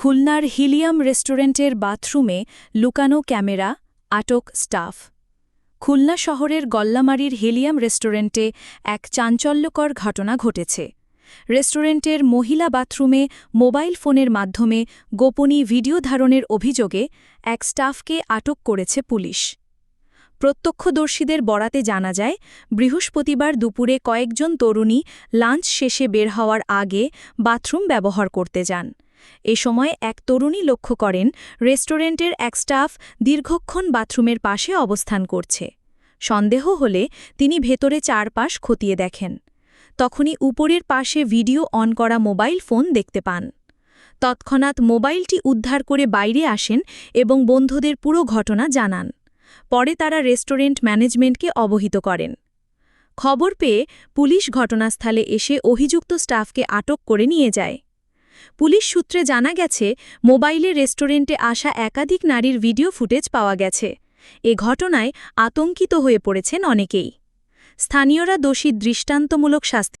খুলনার হিলিয়াম রেস্টুরেন্টের বাথরুমে লুকানো ক্যামেরা, আটক স্টাফ। খুলনা শহরের গল্লামারির হিলিয়াম রেস্টুরেন্টে এক চাঞ্চল্যকর ঘটনা ঘটেছে। রেস্টুরেন্টের মহিলা বাথরুমে মোবাইল ফোনের মাধ্যমে গোপনী ভিডিও ধারণের অভিযোগে এক স্টাফকে আটক করেছে পুলিশ। প্রত্যক্ষদর্শীদের বরাতে জানা যায়, বৃহস্পতিবার দুপুরে কয়েকজন তরুণী লাঞ্চ শেষে বের হওয়ার আগে বাথরুম ব্যবহার করতে যান। এ সময় এক তরুণী লক্ষ্য করেন রেস্টুরেন্টের এক স্টাফ দীর্ঘক্ষণ বাথরুমের পাশে অবস্থান করছে। সন্দেহ হলে তিনি ভেতরে চারপাশ খতিয়ে দেখেন। তখনই উপরের পাশে ভিডিও অন করা মোবাইল ফোন দেখতে পান। তৎক্ষণাৎ মোবাইলটি উদ্ধার করে বাইরে আসেন এবং বন্ধুদের পুরো ঘটনা জানান। পরে তারা রেস্টুরেন্ট ম্যানেজমেন্টকে অবহিত করেন। খবর পেয়ে পুলিশ ঘটনাস্থলে এসে অভিযুক্ত স্টাফকে আটক করে নিয়ে যায়। পুলিশ সূত্রে জানা গেছে, মোবাইলে রেস্টুরেন্টে আসা একাধিক নারীর ভিডিও ফুটেজ পাওয়া গেছে। এ ঘটনায় আতঙ্কিত হয়ে পড়েছেন অনেকেই। স্থানীয়রা দোষী দৃষ্টান্তমূলক শাস্তি